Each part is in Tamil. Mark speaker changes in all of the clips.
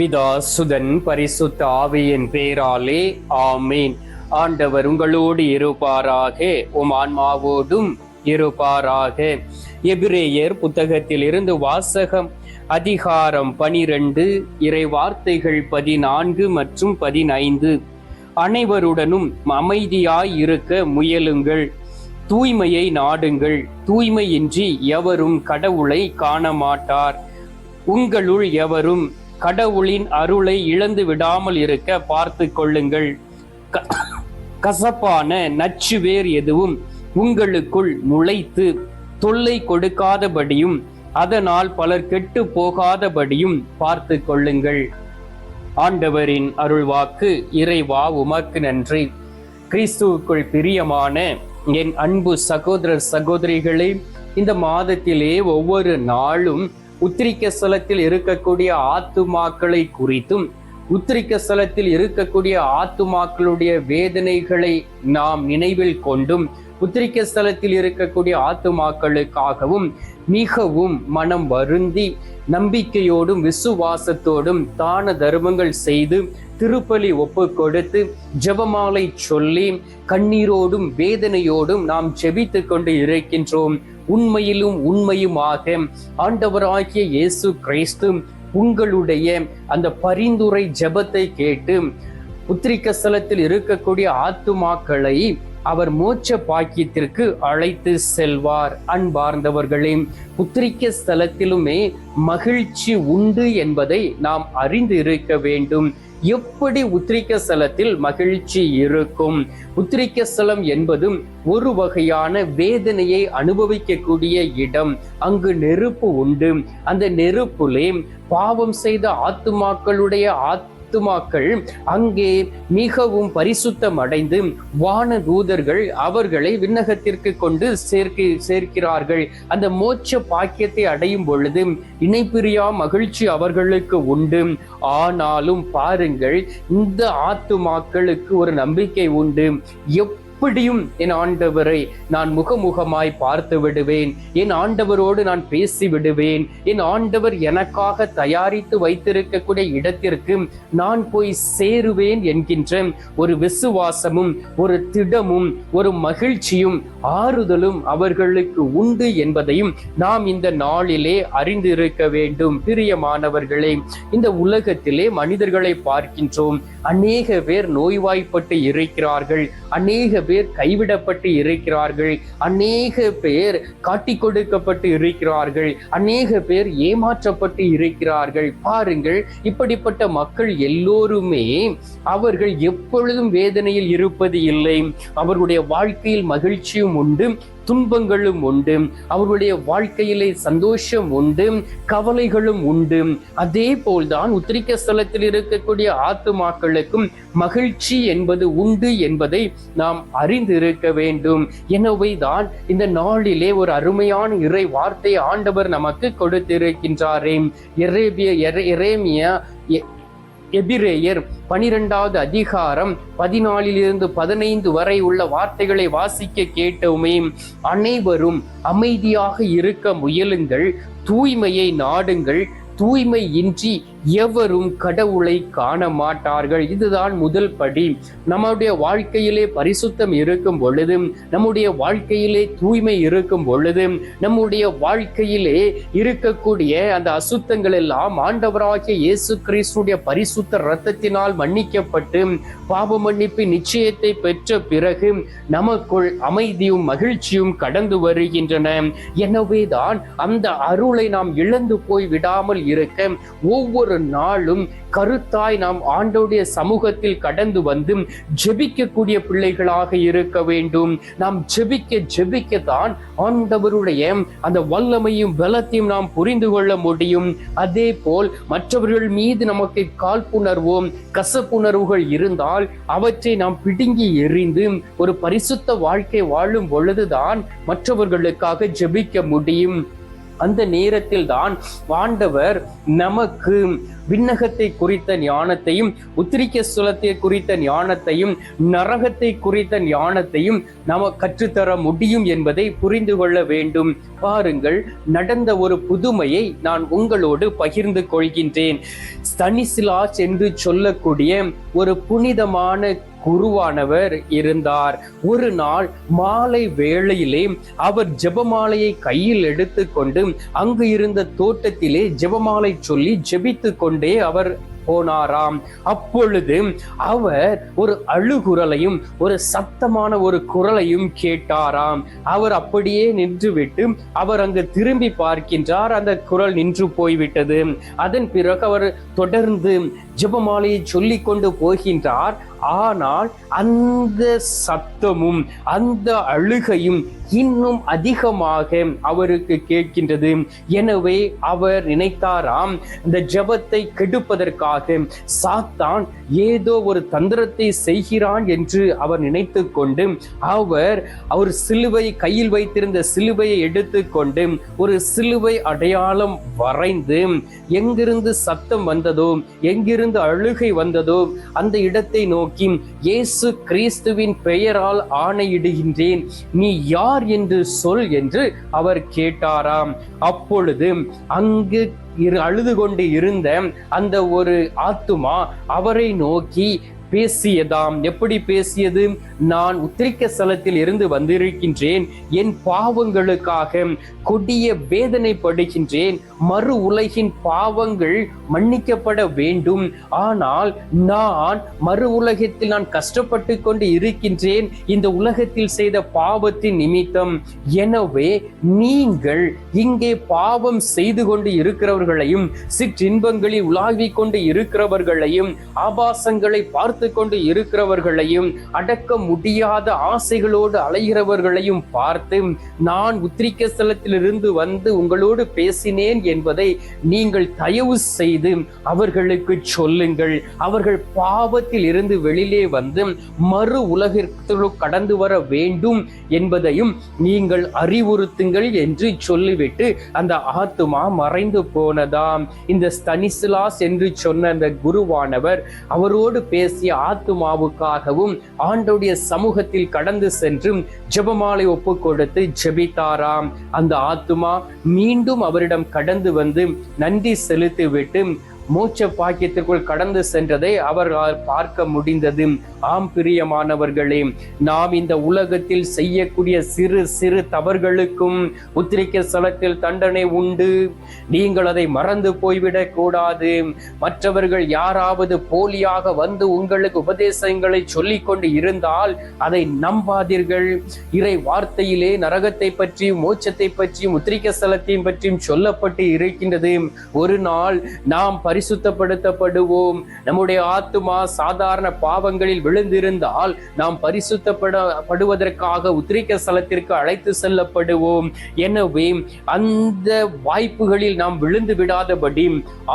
Speaker 1: பிதா சுதன் பரிசுத்த ஆவியின் பேராலே ஆமீன். ஆண்டவர் உங்களோடு இருப்பாராக உம் ஆன்மாவோடும் இருப்பாராக. எபிரேயர் புத்தகத்தில் இருந்து வாசகம் அதிகாரம் பனிரெண்டு இறை வார்த்தைகள் பதினான்கு மற்றும் பதினைந்து. அனைவருடனும் அமைதியாய் இருக்க முயலுங்கள். தூய்மையை நாடுங்கள். தூய்மையின்றி எவரும் கடவுளை காண மாட்டார் உங்களுள் எவரும் கடவுளின் அருளை இழந்து விடாமல் இருக்க பார்த்து கொள்ளுங்கள். க- கசப்பான நச்சு வேர் எதுவும் உங்களுக்குள் முளைத்து தொல்லை கொடுக்காதபடியும் அதனால் பலர் கெட்டு போகாதபடியும் பார்த்து கொள்ளுங்கள். ஆண்டவரின் அருள்வாக்கு இறைவா உமக்கு நன்றி. கிறிஸ்துவுக்குள் பிரியமான என் அன்பு சகோதரர் சகோதரிகளே இந்த மாதத்திலே ஒவ்வொரு நாளும் உத்திரிக்க ஸ்தலத்தில் இருக்கக்கூடிய ஆத்துமாக்களை குறித்தும் உத்திரிக்க ஸ்தலத்தில் இருக்கக்கூடிய ஆத்துமாக்களுடைய வேதனைகளை நாம் நினைவில் கொண்டும் உத்திரிக்க ஸ்தலத்தில் இருக்கக்கூடிய ஆத்துமாக்களுக்காகவும் மிகவும் மனம் வருந்தி நம்பிக்கையோடும் விசுவாசத்தோடும் தான தர்மங்கள் செய்து திருப்பலி ஒப்பு கொடுத்து ஜெபமாலை சொல்லி கண்ணீரோடும் வேதனையோடும் நாம் ஜெபித்து கொண்டு இருக்கின்றோம். உண்மையிலும் உண்மையுமாக ஆண்டவராகிய இயேசு கிறிஸ்து உங்களுடைய அந்த பரிந்துரை ஜெபத்தை கேட்டு புத்திரிக்க ஸ்தலத்தில் இருக்கக்கூடிய ஆத்துமாக்களை அவர் மோட்ச பாக்கியத்திற்கு அழைத்து செல்வார். அன்பார்ந்தவர்களே புத்திரிக்க ஸ்தலத்திலுமே மகிழ்ச்சி உண்டு என்பதை நாம் அறிந்து இருக்க வேண்டும். எப்படி உத்திரிக்க ஸ்தலத்தில் மகிழ்ச்சி இருக்கும்? உத்திரிக்க ஸ்தலம் என்பதும் ஒரு வகையான வேதனையை அனுபவிக்கக்கூடிய இடம். அங்கு நெருப்பு உண்டு. அந்த நெருப்புலே பாவம் செய்த ஆத்துமாக்களுடைய ஆத் ஆத்துமாக்கள் அங்கே மிகவும் பரிசுத்தம் அடைந்து வான தூதர்கள் அவர்களை விண்ணகத்திற்கு கொண்டு சேர்க்கை சேர்க்கிறார்கள். அந்த மோட்ச பாக்கியத்தை அடையும் பொழுது இணைப்பிரியா மகிழ்ச்சி அவர்களுக்கு உண்டு. ஆனாலும் பாருங்கள் இந்த ஆத்துமாக்களுக்கு ஒரு நம்பிக்கை உண்டு. எப் எப்படியும் என் ஆண்டவரை நான் முகமுகமாய் பார்த்து விடுவேன். என் ஆண்டவரோடு நான் பேசி விடுவேன். என் ஆண்டவர் எனக்காக தயாரித்து வைத்திருக்கக்கூடிய இடத்திற்கு நான் போய் சேருவேன் என்கின்ற ஒரு விசுவாசமும் ஒரு திடமும் ஒரு மகிழ்ச்சியும் ஆறுதலும் அவர்களுக்கு உண்டு என்பதையும் நாம் இந்த நாளிலே அறிந்திருக்க வேண்டும். பிரியமானவர்களே இந்த உலகத்திலே மனிதர்களை பார்க்கின்றோம். அநேக பேர் நோய்வாய்ப்பட்டு இருக்கிறார்கள். அநேக பேர் கைவிடப்பட்டு இருக்கிறார்கள். அநேக பேர் காட்டி கொடுக்கப்பட்டு இருக்கிறார்கள். அநேக பேர் ஏமாற்றப்பட்டு இருக்கிறார்கள். பாருங்கள் இப்படிப்பட்ட மக்கள் எல்லோருமே அவர்கள் எப்பொழுதும் வேதனையில் இருப்பது இல்லை. அவர்களுடைய வாழ்க்கையில் மகிழ்ச்சியும் உண்டு. துன்பங்களும் உண்டு. அவர்களுடைய வாழ்க்கையிலே சந்தோஷம் உண்டு கவலைகளும் உண்டு. அதே போல்தான் உத்திரிக்க ஸ்தலத்தில் இருக்கக்கூடிய ஆத்துமாக்களுக்கும் மகிழ்ச்சி என்பது உண்டு என்பதை நாம் அறிந்து இருக்க வேண்டும். எனவே தான் இந்த நாளிலே ஒரு அருமையான இறை வார்த்தை ஆண்டவர் நமக்கு கொடுத்திருக்கின்றாரே. எரேபிய எரே- எரேமியா எ- எபிரேயர் பனிரெண்டாவது அதிகாரம் பதினாலிலிருந்து பதினைந்து வரை உள்ள வார்த்தைகளை வாசிக்க கேட்டோமே அனைவரும் அமைதியாக இருக்க முயலுங்கள் தூய்மையை நாடுங்கள் தூய்மை இன்றி எவரும் கடவுளை காண மாட்டார்கள் இதுதான் முதல் படி. நம்முடைய வாழ்க்கையிலே பரிசுத்தம் இருக்கும் பொழுது நம்முடைய வாழ்க்கையிலே தூய்மை இருக்கும் பொழுது நம்முடைய வாழ்க்கையிலே இருக்கக்கூடிய அந்த அசுத்தங்கள் எல்லாம் ஆண்டவராகிய இயேசு கிறிஸ்துடைய பரிசுத்த இரத்தத்தினால் மன்னிக்கப்பட்டு பாவ மன்னிப்பு நிச்சயத்தை பெற்ற பிறகு நமக்குள் அமைதியும் மகிழ்ச்சியும் கடந்து வருகின்றன. எனவேதான் அந்த அருளை நாம் இழந்து போய் விடாமல் இருக்க ஒவ்வொரு நாளும் கருத்தாய் நாம் ஆண்டோடைய சமூகத்தில் கடந்து வந்து ஜெபிக்கக்கூடிய பிள்ளைகளாக இருக்க வேண்டும். நாம் ஜெபிக்க ஜெபிக்கத்தான் ஆண்டவருடைய அந்த வல்லமையும் பலத்தையும் நாம் புரிந்து கொள்ள முடியும். அதே போல் மற்றவர்கள் மீது நமக்கு காழ்ப்புணர்வும் கசப்புணர்வுகள் இருந்தால் அவற்றை நாம் பிடுங்கி எறிந்து ஒரு பரிசுத்த வாழ்க்கை வாழும் பொழுதுதான் மற்றவர்களுக்காக ஜெபிக்க முடியும். அந்த நேரத்தில் தான் ஆண்டவர் நமக்கு விண்ணகத்தை குறித்த ஞானத்தையும் உத்திரிக்க சுலத்தை குறித்த ஞானத்தையும் நரகத்தை குறித்த ஞானத்தையும் நாம கற்றுத்தர முடியும் என்பதை புரிந்து கொள்ள வேண்டும். பாருங்கள் நடந்த ஒரு புதுமையை நான் உங்களோடு பகிர்ந்து கொள்கின்றேன். ஸ்தனிசிலாஸ் என்று சொல்லக்கூடிய ஒரு புனிதமான குருவானவர் இருந்தார். ஒரு நாள் மாலை வேளையிலே அவர் ஜெபமாலையை கையில் எடுத்துக்கொண்டு அங்கு இருந்த தோட்டத்திலே ஜெபமாலை சொல்லி ஜெபித்து கொண்டே அவர் போனாராம். அப்பொழுது அவர் ஒரு அழுகுரலையும் ஒரு சத்தமான ஒரு குரலையும் கேட்டாராம். அவர் அப்படியே நின்றுவிட்டு அவர் அங்கு திரும்பி பார்க்கின்றார். அந்த குரல் நின்று போய்விட்டது. அதன் பிறகு அவர் தொடர்ந்து ஜெபமாலையை சொல்லிக்கொண்டு போகின்றார். ஆனால் அந்த சத்தமும் அந்த அழுகையும் இன்னும் அதிகமாக அவருக்கு கேட்கின்றது. எனவே அவர் நினைத்தாராம் இந்த ஜெபத்தை கெடுப்பதற்காக சாத்தான் ஏதோ ஒரு தந்திரத்தை செய்கிறான் என்று அவர் நினைத்து கொண்டு அவர் அவர் சிலுவை கையில் வைத்திருந்த சிலுவையை எடுத்துக்கொண்டு ஒரு சிலுவை அடையாளம் வரைந்து எங்கிருந்து சத்தம் வந்ததோ எங்கிருந்து அழுகை வந்ததோ அந்த இடத்தை நோக்கி இயேசு கிறிஸ்துவின் பெயரால் ஆணையிடுகின்றேன். நீ யார் என்று சொல் என்று அவர் கேட்டாராம். அப்பொழுது அங்கு இரு அழுது கொண்டு இருந்த அந்த ஒரு ஆத்துமா அவரை நோக்கி பேசியதாம். எப்படி பேசியது? நான் உத்திரிக்க ஸ்தலத்தில் இருந்து வந்திருக்கின்றேன். என் பாவங்களுக்காக கொடிய வேதனைப்படுகின்றேன். மறு உலகின் பாவங்கள் மன்னிக்கப்பட வேண்டும். ஆனால் நான் மறு உலகத்தில் நான் கஷ்டப்பட்டு கொண்டு இருக்கின்றேன். இந்த உலகத்தில் செய்த பாவத்தின் நிமித்தம். எனவே நீங்கள் இங்கே பாவம் செய்து கொண்டு இருக்கிறவர்களையும் சிற்றின்பங்களில் உலாவிக் கொண்டு இருக்கிறவர்களையும் ஆபாசங்களை பார்த்து பார்த்து கொண்டு இருக்கிறவர்களையும் அடக்க முடியாத ஆசைகளோடு அலைகிறவர்களையும் பார்த்து நான் உத்திரிக்க ஸ்தலத்திலிருந்து வந்து உங்களோடு பேசினேன் என்பதை நீங்கள் தயவு செய்து அவர்களுக்கு சொல்லுங்கள். அவர்கள் பாவத்தில் இருந்து வெளியிலே வந்து மறு உலகிற்குள் கடந்து வர வேண்டும் என்பதையும் நீங்கள் அறிவுறுத்துங்கள் என்று சொல்லிவிட்டு அந்த ஆத்துமா மறைந்து போனதாம். இந்த ஸ்தனிசிலாஸ் என்று சொன்ன அந்த குருவானவர் அவரோடு பேசிய ஆத்துமாவுக்காகவும் ஆண்டோடைய சமூகத்தில் கடந்து சென்று ஜெபமாலை ஒப்பு கொடுத்து ஜெபித்தாராம். அந்த ஆத்துமா மீண்டும் அவரிடம் கடந்து வந்து நன்றி செலுத்திவிட்டு மோட்ச பாக்கியத்திற்குள் கடந்து சென்றதை அவர்களால் பார்க்க முடிந்தது. ஆம் பிரியமானவர்களே நாம் இந்த உலகத்தில் செய்யக்கூடிய சிறு சிறு தவறுகளுக்கும் உத்திரிக்க ஸ்தலத்தில் தண்டனை உண்டு. நீங்கள் அதை மறந்து போய்விடக் கூடாது. மற்றவர்கள் யாராவது போலியாக வந்து உங்களுக்கு உபதேசங்களை சொல்லிக் கொண்டு இருந்தால் அதை நம்பாதீர்கள். இறை வார்த்தையிலே நரகத்தை பற்றியும் மோட்சத்தை பற்றியும் உத்திரிக்க ஸ்தலத்தையும் பற்றியும் சொல்லப்பட்டு இருக்கின்றது. ஒரு நாள் நாம் பரி பரிசுத்தப்படுத்தப்படுவோம். நம்முடைய ஆத்துமா சாதாரண பாவங்களில் விழுந்திருந்தால் நாம் பரிசுத்தப்படப்படுவதற்காக உத்திரிக்க ஸ்தலத்திற்கு அழைத்து செல்லப்படுவோம். எனவே அந்த வாய்ப்புகளில் நாம் விழுந்து விடாதபடி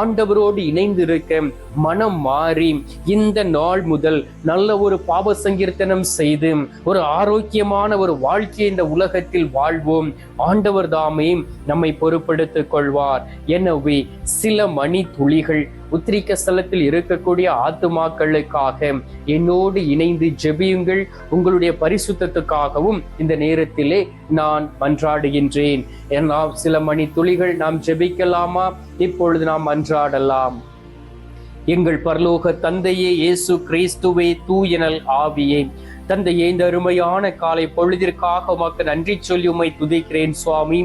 Speaker 1: ஆண்டவரோடு இணைந்திருக்க மனம் மாறி இந்த நாள் முதல் நல்ல ஒரு பாவ சங்கீர்த்தனம் செய்து ஒரு ஆரோக்கியமான ஒரு வாழ்க்கையை இந்த உலகத்தில் வாழ்வோம். ஆண்டவர் தாமே நம்மை பொறுப்படுத்திக் கொள்வார். எனவே சில மணி துளிகள் உத்திரிக்க ஸ்தலத்தில் இருக்கக்கூடிய ஆத்துமாக்களுக்காக என்னோடு இணைந்து ஜெபியுங்கள். உங்களுடைய பரிசுத்தத்துக்காகவும் இந்த நேரத்திலே நான் மன்றாடுகின்றேன். நாம் சில மணி துளிகள் நாம் ஜெபிக்கலாமா? இப்பொழுது நாம் மன்றாடலாம். எங்கள் பரலோக தந்தையே இயேசு கிறிஸ்துவே தூயனல் ஆவியே. தந்தையே இந்த அருமையான காலை பொழுதிற்காக உமக்கு நன்றி சொல்லி உமை துதிக்கிறேன் சுவாமி.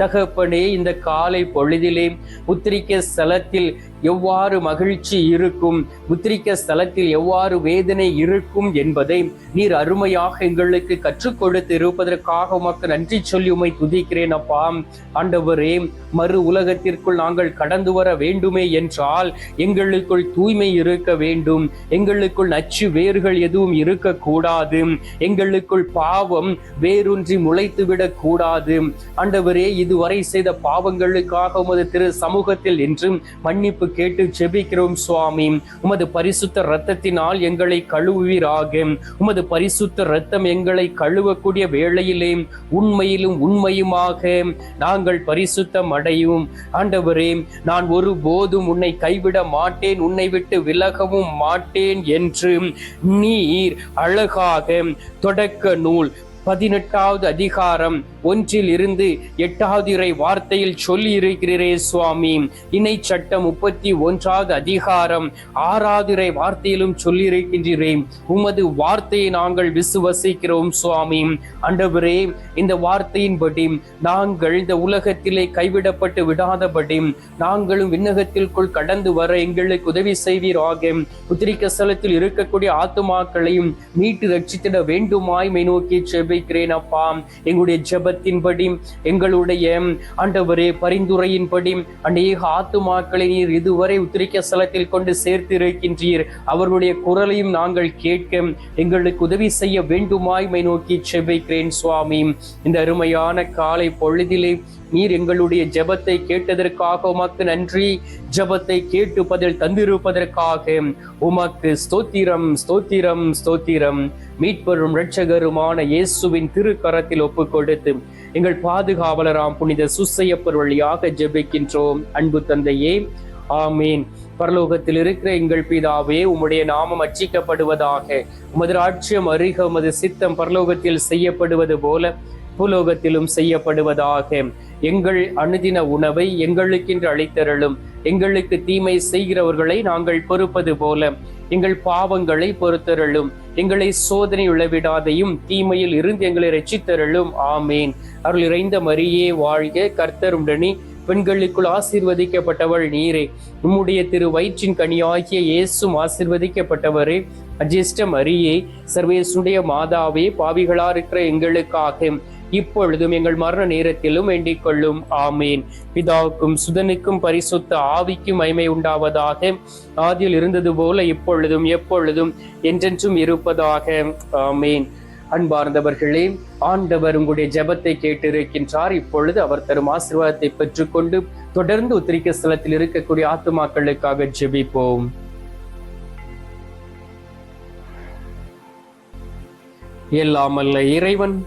Speaker 1: தகப்பனே இந்த காலை பொழுதிலே உத்திரிக்க ஸ்தலத்தில் எவ்வாறு மகிழ்ச்சி இருக்கும்? முத்திரிக்க ஸ்தலத்தில் எவ்வாறு வேதனை இருக்கும் என்பதை நீர் அருமையாக எங்களுக்கு கற்றுக் கொடுத்து இருப்பதற்காக உமக்கு நன்றி சொல்லி உமை துதிக்கிறேன் அப்பா. ஆண்டவரே மறு உலகத்திற்குள் நாங்கள் கடந்து வர வேண்டுமே என்றால் எங்களுக்குள் தூய்மை இருக்க வேண்டும். எங்களுக்குள் நச்சு வேர்கள் எதுவும் இருக்கக்கூடாது. எங்களுக்குள் பாவம் வேரூன்றி முளைத்து விடக் கூடாது. ஆண்டவரே இதுவரை செய்த பாவங்களுக்காக உமது திரு சமூகத்தில் என்றும் மன்னிப்பு கேட்டு ஜெபிக்கிறோம் சுவாமி. உமது பரிசுத்த இரத்தத்தினால் எங்களை கழுவுவீராக. உமது பரிசுத்த இரத்தம் எங்களை கழுவக்கூடிய வேளையிலே உண்மையிலும் உண்மையுமாக நாங்கள் பரிசுத்தம் அடையும் ஆண்டவரே நான் ஒரு போதும் உன்னை கைவிட மாட்டேன் உன்னை விட்டு விலகவும் மாட்டேன் என்று நீர் அழகாக தொடக்க நூல் பதினெட்டாவது அதிகாரம் ஒன்றில் இருந்து எட்டாவது இறை வார்த்தையில் சொல்லி இருக்கிறீரே சுவாமி. இணை சட்டம் முப்பத்தி ஒன்றாவது அதிகாரம் ஆறாவது இறை வார்த்தையிலும் சொல்லி இருக்கின்றேன் உமது வார்த்தையை நாங்கள் விசுவசிக்கிறோம் சுவாமி. அண்டவரே இந்த வார்த்தையின்படி நாங்கள் இந்த உலகத்திலே கைவிடப்பட்டு விடாதபடி நாங்களும் விண்ணகத்திற்குள் கடந்து வர எங்களுக்கு உதவி செய்வீராக. உத்திரிக்க ஸ்தலத்தில் இருக்கக்கூடிய ஆத்துமாக்களையும் மீட்டு ரட்சித்திட வேண்டுமாய் மை நோக்கி ஜெபிக்கிறேன் அப்பா. எங்களுடைய ஜெபத்தின்படி எங்களுடைய ஆண்டவரே பரிந்துரையின்படி அநேக ஆத்துமாக்களை நீர் இதுவரை உத்திரிக்க ஸ்தலத்தில் கொண்டு சேர்த்து இருக்கின்றீர் அவர்களுடைய குரலையும் நாங்கள் கேட்க எங்களுக்கு உதவி செய்ய வேண்டுமாய் மை நோக்கி செபிக்கிறேன் சுவாமி. இந்த அருமையான காலை பொழுதிலே நீர் எங்களுடைய ஜெபத்தை கேட்டதற்காக உமக்கு நன்றி. ஜெபத்தை கேட்டு பதில் தந்திருப்பதற்காக உமக்கு ஸ்தோத்திரம் ஸ்தோத்திரம் ஸ்தோத்திரம். மீட்பெரும் இரட்சகருமான இயேசுவின் திருக்கரத்தில் ஒப்பு கொடுத்து எங்கள் பாதுகாவலராம் புனித சுசையப்பர் வழியாக ஜெபிக்கின்றோம். அன்பு தந்தையே ஆமீன். பரலோகத்தில் இருக்கிற எங்கள் பிதாவே உம்முடைய நாமம் அச்சிக்கப்படுவதாக உமது ராட்சியம் அருக உமது சித்தம் பரலோகத்தில் செய்யப்படுவது போல பூலோகத்திலும் செய்யப்படுவதாக. எங்கள் அனுதின உணவை எங்களுக்கென்று அளித்தருளும். எங்களுக்கு தீமை செய்கிறவர்களை நாங்கள் பொறுப்பது போல. எங்கள் பாவங்களை பொறுத்தருளும். எங்களை சோதனை உளவிடாதையும் தீமையில் இருந்து எங்களை ரட்சித்தருளும் ஆமேன். அருள் இறைந்த மரியே வாழ்க கர்த்தருடனே பெண்களுக்குள் ஆசீர்வதிக்கப்பட்டவள் நீரே. உம்முடைய திரு வயிற்றின் கனியாகிய இயேசும் ஆசீர்வதிக்கப்பட்டவரே. அஜிஷ்ட மரியே சர்வேசுடைய மாதாவே பாவிகளா இருக்கிற எங்களுக்காக. இப்பொழுதும் எங்கள் மரண நேரத்திலும் வேண்டிக் கொள்ளும். ஆமேன். பிதாவுக்கும் சுதனுக்கும் பரிசுத்த ஆவிக்கும் மைமை உண்டாவதாக. ஆதியில் இருந்தது போல இப்பொழுதும் எப்பொழுதும் என்றென்றும் இருப்பதாக. ஆமேன். அன்பார்ந்தவர்களே ஆண்டவர் உங்களுடைய ஜெபத்தை கேட்டிருக்கின்றார். இப்பொழுது அவர் தரும் ஆசீர்வாதத்தை பெற்றுக்கொண்டு தொடர்ந்து உத்திரிக்க ஸ்தலத்தில் இருக்கக்கூடிய ஆத்துமாக்களுக்காக ஜெபிப்போம். எல்லாமல்ல இறைவன்